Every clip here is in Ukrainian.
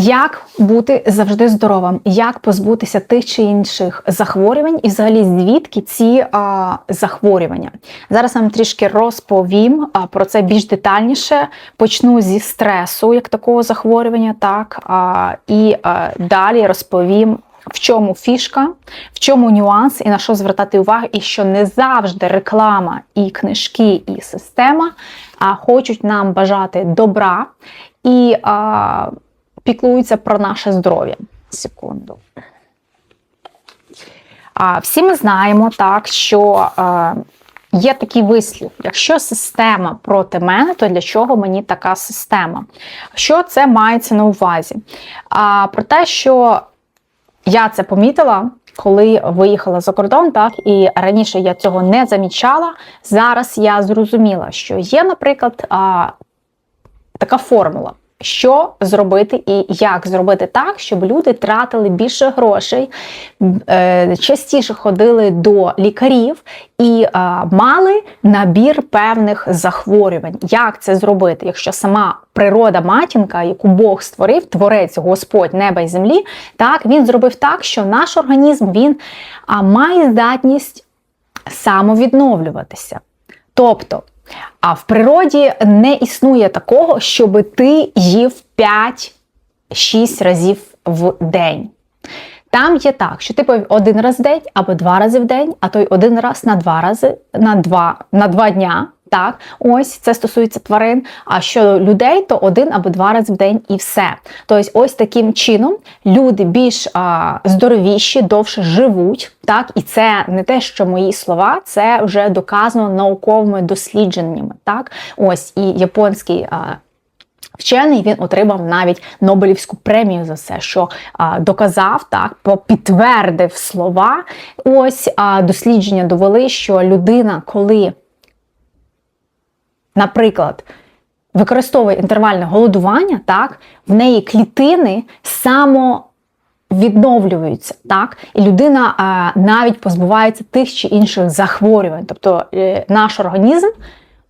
Як бути завжди здоровим, як позбутися тих чи інших захворювань, і взагалі звідки ці а, захворювання? Зараз вам трішки розповім а, про це більш детальніше. Почну зі стресу, як такого захворювання, так а, і а, далі розповім. В чому фішка, в чому нюанс і на що звертати увагу, і що не завжди реклама і книжки, і система а, хочуть нам бажати добра і а, піклуються про наше здоров'я. Секунду. А, всі ми знаємо так, що е, є такий вислів: якщо система проти мене, то для чого мені така система? Що це мається на увазі? А, Про те, що я це помітила. Коли виїхала за кордон, так і раніше я цього не замічала. Зараз я зрозуміла, що є, наприклад, а, така формула що зробити і як зробити так, щоб люди тратили більше грошей, е, частіше ходили до лікарів і е, мали набір певних захворювань. Як це зробити, якщо сама природа матінка, яку Бог створив, творець Господь неба і землі, так він зробив так, що наш організм він має здатність самовідновлюватися. Тобто а в природі не існує такого, щоб ти їв 5-6 разів в день. Там є так, що ти повів один раз в день або два рази в день, а той один раз на два рази на два, на два дня. Так, ось це стосується тварин. А що людей, то один або два рази в день і все. Тобто, ось таким чином люди більш а, здоровіші, довше живуть. Так, і це не те, що мої слова, це вже доказано науковими дослідженнями. Так, ось і японський. А, Вчений він отримав навіть Нобелівську премію за це, що а, доказав так, підтвердив слова. Ось а, дослідження довели, що людина, коли наприклад, використовує інтервальне голодування, так, в неї клітини самовідновлюються, так, і людина а, навіть позбувається тих чи інших захворювань. Тобто е, наш організм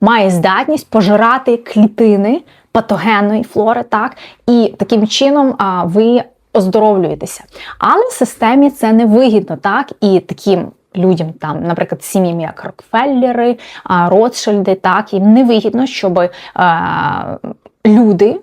має здатність пожирати клітини патогенної флори, так, і таким чином а, ви оздоровлюєтеся. Але в системі це не вигідно, так, і таким людям, там, наприклад, сім'ям, як Рокфеллери, Ротшильди, так, їм невигідно, щоб е, люди.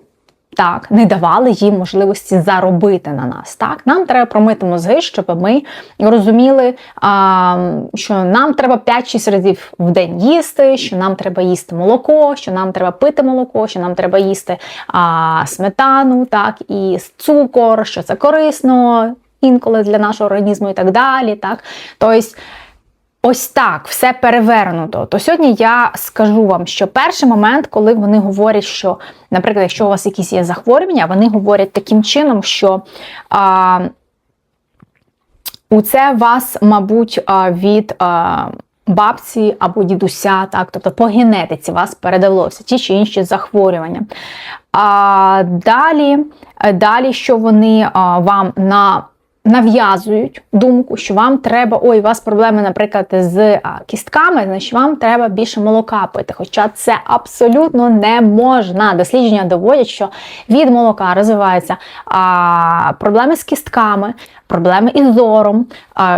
Так, не давали їм можливості заробити на нас. Так, Нам треба промити мозги, щоб ми розуміли, а, що нам треба 5-6 разів в день їсти, що нам треба їсти молоко, що нам треба пити молоко, що нам треба їсти а, сметану, так, і цукор, що це корисно, інколи для нашого організму і так далі. Так? Тобто, Ось так, все перевернуто. То сьогодні я скажу вам, що перший момент, коли вони говорять, що, наприклад, якщо у вас якісь є захворювання, вони говорять таким чином, що а, у це вас, мабуть, від а, бабці або дідуся, так, тобто по генетиці вас передалося ті чи інші захворювання. А далі, далі що вони а, вам на нав'язують думку, що вам треба, ой, у вас проблеми, наприклад, з кістками, значить вам треба більше молока пити. Хоча це абсолютно не можна. Дослідження доводять, що від молока розвиваються а, проблеми з кістками, проблеми із зором,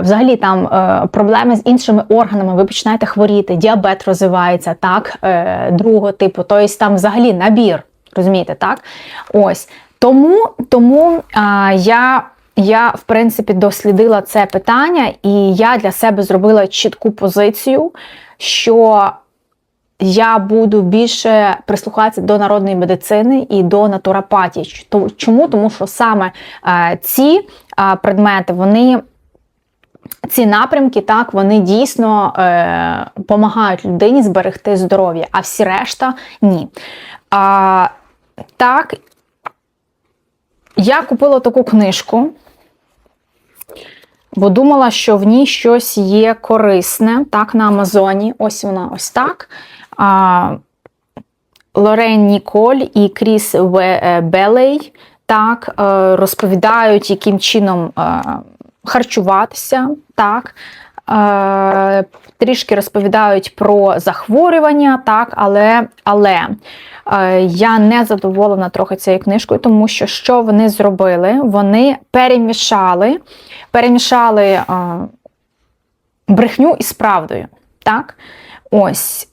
взагалі там е, проблеми з іншими органами, ви починаєте хворіти, діабет розвивається, так, е, другого типу, тобто там взагалі набір. Розумієте, так? Ось. Тому тому я я, в принципі, дослідила це питання, і я для себе зробила чітку позицію, що я буду більше прислухатися до народної медицини і до натуропатії. Чому? Тому що саме е, ці е, предмети, вони. Ці напрямки, так, вони дійсно е, допомагають людині зберегти здоров'я, а всі решта ні. А, Так, я купила таку книжку бо думала, що в ній щось є корисне. Так, на Амазоні. Ось вона ось так. А, Лорен Ніколь і Кріс е, Белей так, е, розповідають, яким чином е, харчуватися. так, трішки розповідають про захворювання, так, але, але е, я не задоволена трохи цією книжкою, тому що що вони зробили? Вони перемішали, перемішали е, брехню із правдою. Так? Ось.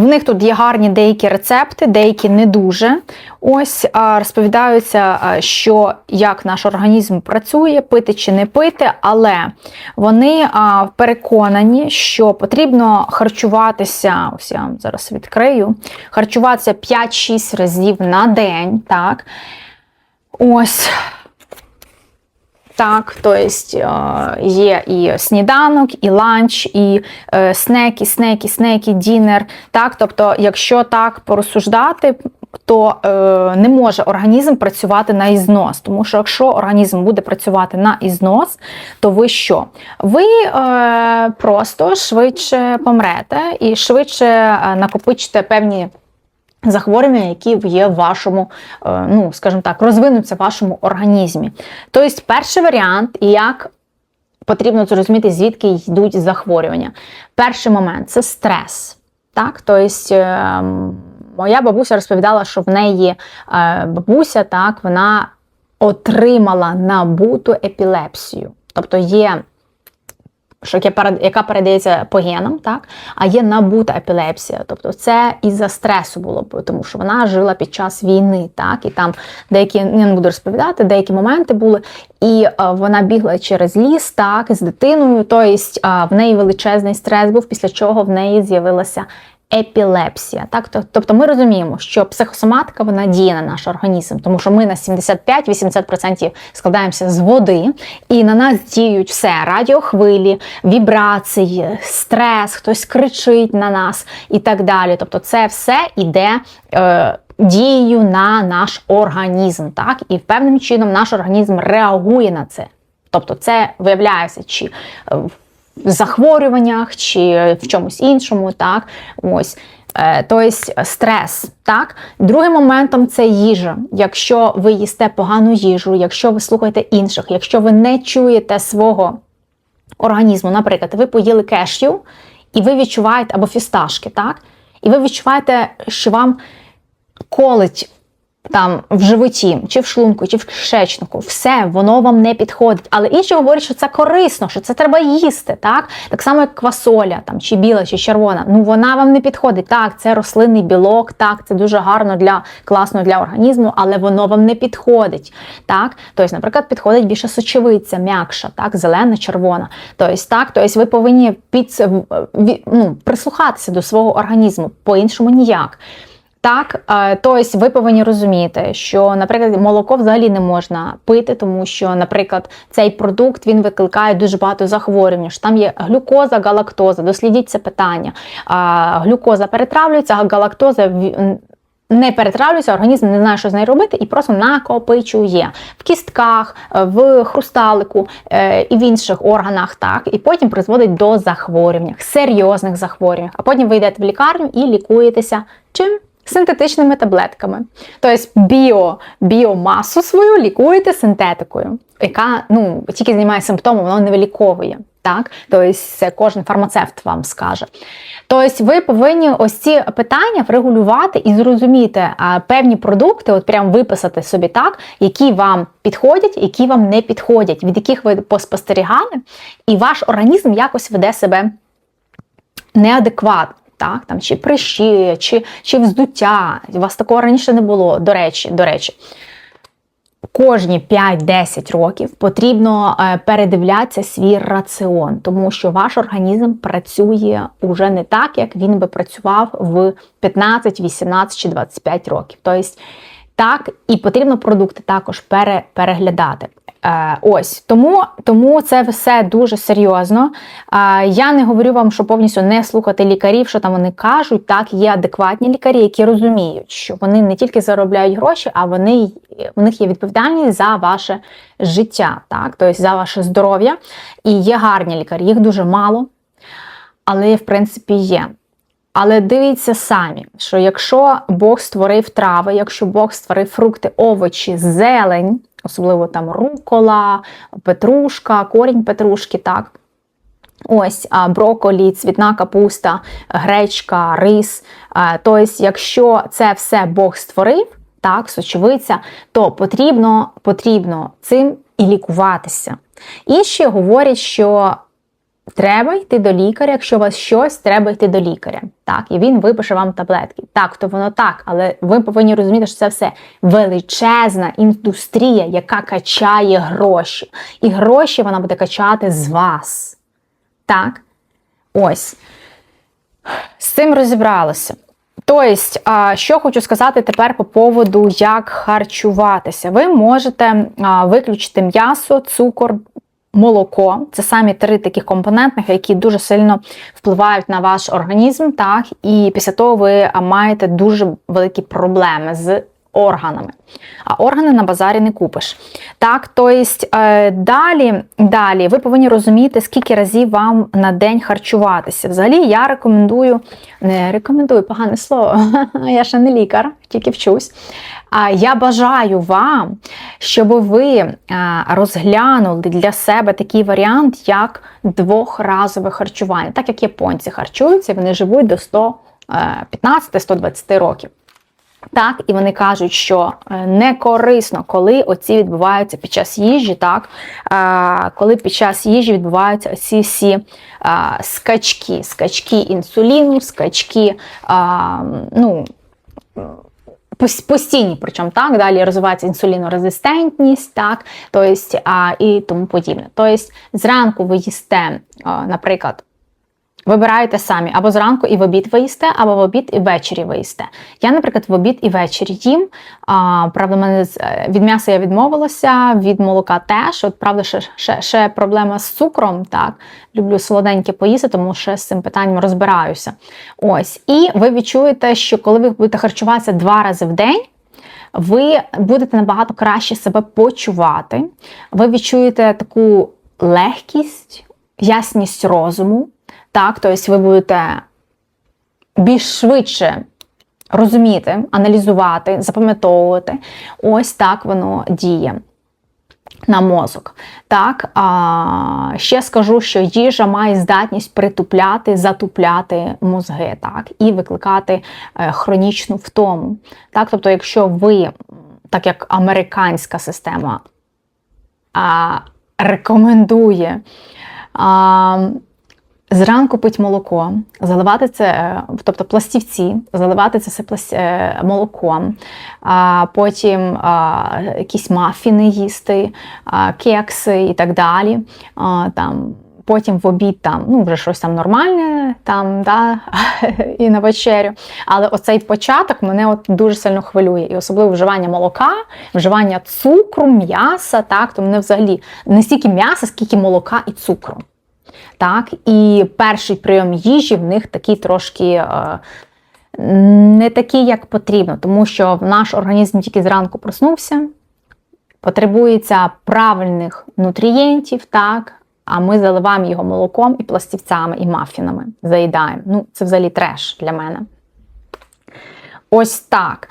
В них тут є гарні деякі рецепти, деякі не дуже. Ось розповідаються, що як наш організм працює, пити чи не пити, але вони переконані, що потрібно харчуватися. Ось я вам зараз відкрию, харчуватися 5-6 разів на день. Так? Ось. Так, тобто є і сніданок, і ланч, і снеки, снеки, снеки, дінер. Так, тобто, якщо так порозсуждати, то е, не може організм працювати на ізнос. Тому що якщо організм буде працювати на ізнос, то ви що? Ви е, просто швидше помрете і швидше е, накопичите певні. Захворювання, які є в вашому, е, ну, скажімо так, розвинуться в вашому організмі. Тобто, перший варіант, як потрібно зрозуміти, звідки йдуть захворювання. Перший момент це стрес. Так? Тобто, е, моя бабуся розповідала, що в неї е, бабуся так, вона отримала набуту епілепсію. Тобто є що яка передається по генам, так? а є набута епілепсія. Тобто це із-за стресу було, б, тому що вона жила під час війни, так? і там деякі, я не буду розповідати, деякі моменти були, і а, вона бігла через ліс так, з дитиною, тобто в неї величезний стрес був, після чого в неї з'явилася епілепсія. Так? Тобто ми розуміємо, що психосоматика вона діє на наш організм, тому що ми на 75-80% складаємося з води, і на нас діють все: радіохвилі, вібрації, стрес, хтось кричить на нас і так далі. Тобто, це все іде. Е, Дією на наш організм, так, і певним чином наш організм реагує на це. Тобто, це виявляється, чи в захворюваннях чи в чомусь іншому. так, ось. Тобто стрес. так? Другим моментом це їжа. Якщо ви їсте погану їжу, якщо ви слухаєте інших, якщо ви не чуєте свого організму, наприклад, ви поїли кешю, і ви відчуваєте або фісташки, так? І ви відчуваєте, що вам колить там в животі, чи в шлунку, чи в кишечнику, все, воно вам не підходить. Але інші говорять, що це корисно, що це треба їсти. Так Так само, як квасоля, там, чи біла, чи червона. Ну вона вам не підходить. Так, це рослинний білок, так, це дуже гарно для класно для організму, але воно вам не підходить. Так, Тобто, наприклад, підходить більше сочевиця, м'якша, так, зелена, червона. Тобто, так, тобто ви повинні під, ну, прислухатися до свого організму, по-іншому ніяк. Так, тобто ви повинні розуміти, що, наприклад, молоко взагалі не можна пити, тому що, наприклад, цей продукт він викликає дуже багато захворювань. що Там є глюкоза, галактоза. Дослідіть це питання. Глюкоза перетравлюється, а галактоза не перетравлюється, організм не знає, що з нею робити, і просто накопичує в кістках, в хрусталику е, і в інших органах, так, і потім призводить до захворювань, серйозних захворювань. А потім ви йдете в лікарню і лікуєтеся чим? Синтетичними таблетками. Тобто біо, біомасу свою лікуєте синтетикою, яка ну, тільки знімає симптоми, воно не виліковує. Так? Тобто кожен фармацевт вам скаже. Тобто ви повинні ось ці питання врегулювати і зрозуміти а, певні продукти, от прям виписати собі так, які вам підходять, які вам не підходять, від яких ви поспостерігали, і ваш організм якось веде себе неадекватно так, там, чи прищі, чи чи вздуття. У вас такого раніше не було, до речі, до речі. Кожні 5-10 років потрібно е, передивлятися свій раціон, тому що ваш організм працює уже не так, як він би працював в 15, 18 чи 25 років. Тобто, так, і потрібно продукти також пере, переглядати. Е, ось тому тому це все дуже серйозно. Е, я не говорю вам, що повністю не слухати лікарів, що там вони кажуть. Так, є адекватні лікарі, які розуміють, що вони не тільки заробляють гроші, а вони у них є відповідальність за ваше життя, так, тобто за ваше здоров'я. І є гарні лікарі, їх дуже мало, але в принципі є. Але дивіться самі, що якщо Бог створив трави, якщо Бог створив фрукти, овочі, зелень особливо там рукола, петрушка, корінь петрушки. так. Ось броколі, цвітна капуста, гречка, рис. Тобто, якщо це все Бог створив, так, сочевиця, то потрібно, потрібно цим і лікуватися. Інші говорять, що треба йти до лікаря, якщо у вас щось, треба йти до лікаря. Так, і він випише вам таблетки. Так, то воно так, але ви повинні розуміти, що це все величезна індустрія, яка качає гроші. І гроші вона буде качати з вас. Так? Ось. З цим розібралися. Тобто, що хочу сказати тепер по поводу, як харчуватися. Ви можете виключити м'ясо, цукор, молоко. Це самі три таких компонентних, які дуже сильно впливають на ваш організм. так, І після того ви маєте дуже великі проблеми з органами. А органи на базарі не купиш. Так, тобто, далі, далі ви повинні розуміти, скільки разів вам на день харчуватися. Взагалі, я рекомендую, не рекомендую погане слово, я ще не лікар, тільки вчусь. А я бажаю вам, щоб ви розглянули для себе такий варіант, як двохразове харчування. Так як японці харчуються, вони живуть до 115-120 років. Так, і вони кажуть, що е, не корисно, коли оці відбуваються під час їжі, так, коли під час їжі відбуваються ці всі скачки, скачки інсуліну, скачки, ну, постійні, причому так, далі розвивається інсулінорезистентність, так, тобто, і тому подібне. Тобто, зранку ви їсте, наприклад, Вибираєте самі або зранку і в обід ви їсте, або в обід і ввечері ви їсте. Я, наприклад, в обід і ввечері їм. А, Правда, мене е, від м'яса я відмовилася, від молока теж. От правда, ще ще, ще проблема з цукром. Так, люблю солоденьке поїсти, тому що з цим питанням розбираюся. Ось, і ви відчуєте, що коли ви будете харчуватися два рази в день. Ви будете набагато краще себе почувати, ви відчуєте таку легкість, ясність розуму. Так, тобто ви будете більш швидше розуміти, аналізувати, запам'ятовувати. Ось так воно діє. На мозок. Так, а, Ще скажу, що їжа має здатність притупляти, затупляти мозги, так, і викликати е, хронічну втому. Так, Тобто, якщо ви, так як американська система, а, рекомендує а, Зранку пить молоко, заливати це, е, тобто пластівці, заливати це все е, молоком, а потім а, якісь мафіни їсти, а, кекси і так далі. А, там, Потім в обід там, ну, вже щось там нормальне, там, да, і на вечерю. Але оцей початок мене от дуже сильно хвилює. І особливо вживання молока, вживання цукру, м'яса, так, то мене взагалі не стільки м'яса, скільки молока і цукру. Так, І перший прийом їжі в них такий трошки е, не такий, як потрібно, тому що наш організм тільки зранку проснувся, потребується правильних нутрієнтів, так, а ми заливаємо його молоком і пластівцями, і мафінами. Заїдаємо. Ну, Це взагалі треш для мене. Ось так.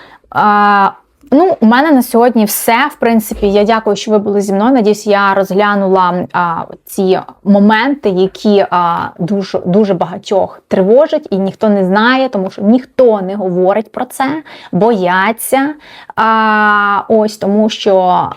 Ну, у мене на сьогодні все. В принципі, я дякую, що ви були зі мною. Надіюсь, я розглянула а, ці моменти, які а, дуже дуже багатьох тривожать, і ніхто не знає, тому що ніхто не говорить про це, бояться. А, Ось тому що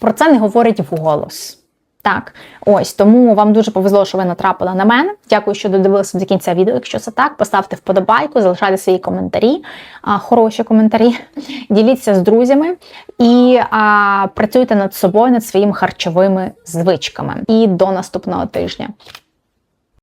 про це не говорять вголос. Так, ось тому вам дуже повезло, що ви натрапили на мене. Дякую, що додивилися до кінця відео. Якщо це так, поставте вподобайку, залишайте свої коментарі, а, хороші коментарі, діліться з друзями і а, працюйте над собою, над своїми харчовими звичками. І до наступного тижня.